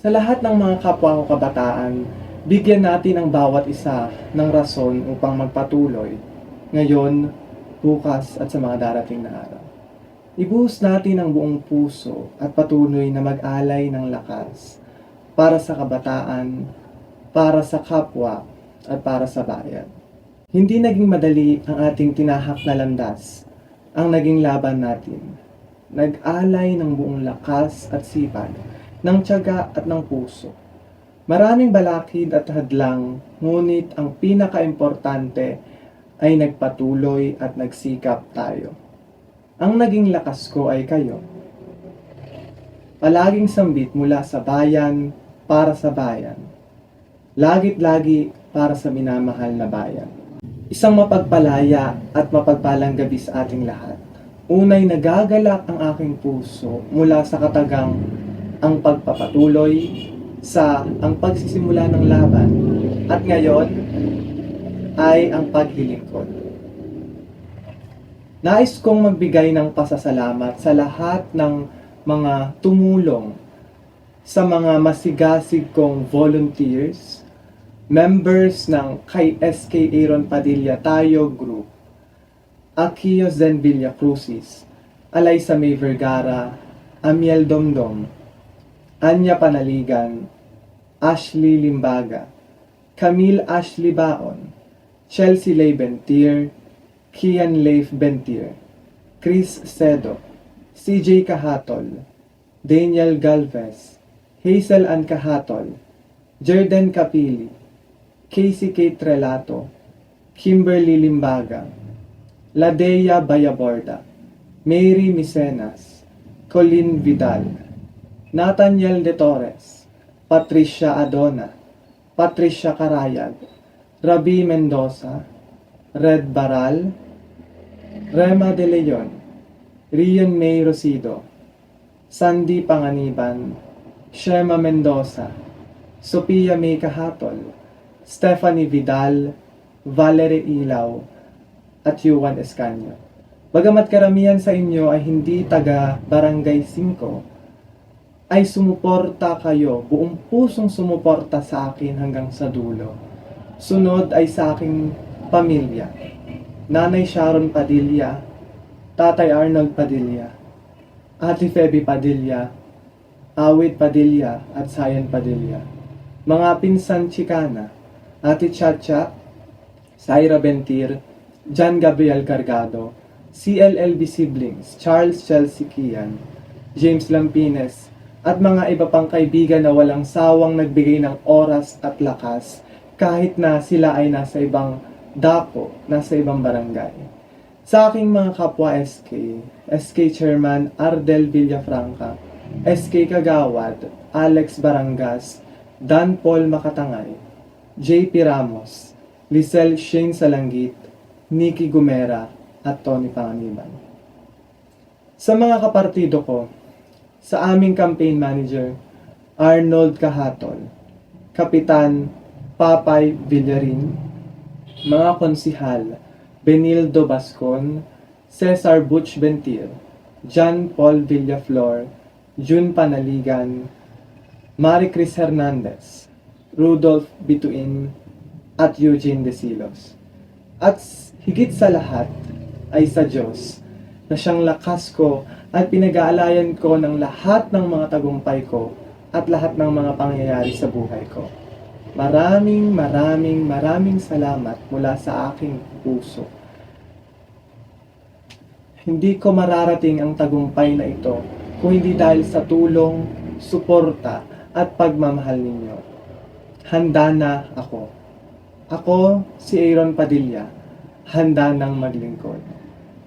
Sa lahat ng mga kapwa ko kabataan, bigyan natin ang bawat isa ng rason upang magpatuloy ngayon, bukas at sa mga darating na araw. Ibuhos natin ang buong puso at patuloy na mag-alay ng lakas para sa kabataan, para sa kapwa, at para sa bayan. Hindi naging madali ang ating tinahak na landas, ang naging laban natin. Nag-alay ng buong lakas at sipag, ng tiyaga at ng puso. Maraming balakid at hadlang, ngunit ang pinaka-importante ay nagpatuloy at nagsikap tayo. Ang naging lakas ko ay kayo. Palaging sambit mula sa bayan para sa bayan. Lagit lagi para sa minamahal na bayan. Isang mapagpalaya at mapagpalang gabi sa ating lahat. Unay nagagalak ang aking puso mula sa katagang ang pagpapatuloy sa ang pagsisimula ng laban at ngayon ay ang paglilingkod. Nais kong magbigay ng pasasalamat sa lahat ng mga tumulong sa mga masigasig kong volunteers, members ng kay SK Aaron Padilla Tayo Group, Akio Zen Villa Crucis, Alaysa May Vergara, Amiel Domdom, Anya Panaligan, Ashley Limbaga, Camille Ashley Baon, Chelsea Lay Bentier, Kian Leif Bentier, Chris Sedo, CJ Kahatol, Daniel Galvez, Hazel Ann Kahatol, Jerden Kapili, Casey Kate Relato, Kimberly Limbaga, Ladea Bayaborda, Mary Misenas, Colin Vidal, Nathaniel De Torres, Patricia Adona, Patricia Carayag, Rabi Mendoza, Red Baral, Rema De Leon, Rian May Rosido, Sandy Panganiban, Shema Mendoza, Sophia May Kahatol, Stephanie Vidal, Valerie Ilaw, at Yuan Escanio. Bagamat karamihan sa inyo ay hindi taga Barangay 5, ay sumuporta kayo, buong pusong sumuporta sa akin hanggang sa dulo. Sunod ay sa aking pamilya. Nanay Sharon Padilla, Tatay Arnold Padilla, Ate Feby Padilla, Awit Padilla at Sayan Padilla. Mga pinsan Chicana, Ate Chacha, Saira Bentir, John Gabriel Cargado, CLLB siblings, Charles Chelsea Kian, James Lampines, at mga iba pang kaibigan na walang sawang nagbigay ng oras at lakas kahit na sila ay nasa ibang dako, nasa ibang barangay. Sa aking mga kapwa SK, SK Chairman Ardel Villafranca, SK Kagawad, Alex Barangas, Dan Paul Makatangay, JP Ramos, Lisel Shane Salanggit, Nikki Gumera, at Tony Panganiban. Sa mga kapartido ko, sa aming campaign manager, Arnold Kahatol, Kapitan Papay Villarin, mga konsihal, Benildo Bascon, Cesar Butch Bentir, John Paul Villaflor, June Panaligan, Marie Chris Hernandez, Rudolph Bituin, at Eugene Desilos. At higit sa lahat ay sa Diyos na siyang lakas ko at pinag-aalayan ko ng lahat ng mga tagumpay ko at lahat ng mga pangyayari sa buhay ko. Maraming maraming maraming salamat mula sa aking puso. Hindi ko mararating ang tagumpay na ito kung hindi dahil sa tulong, suporta at pagmamahal ninyo. Handa na ako. Ako si Aaron Padilla, handa nang maglingkod.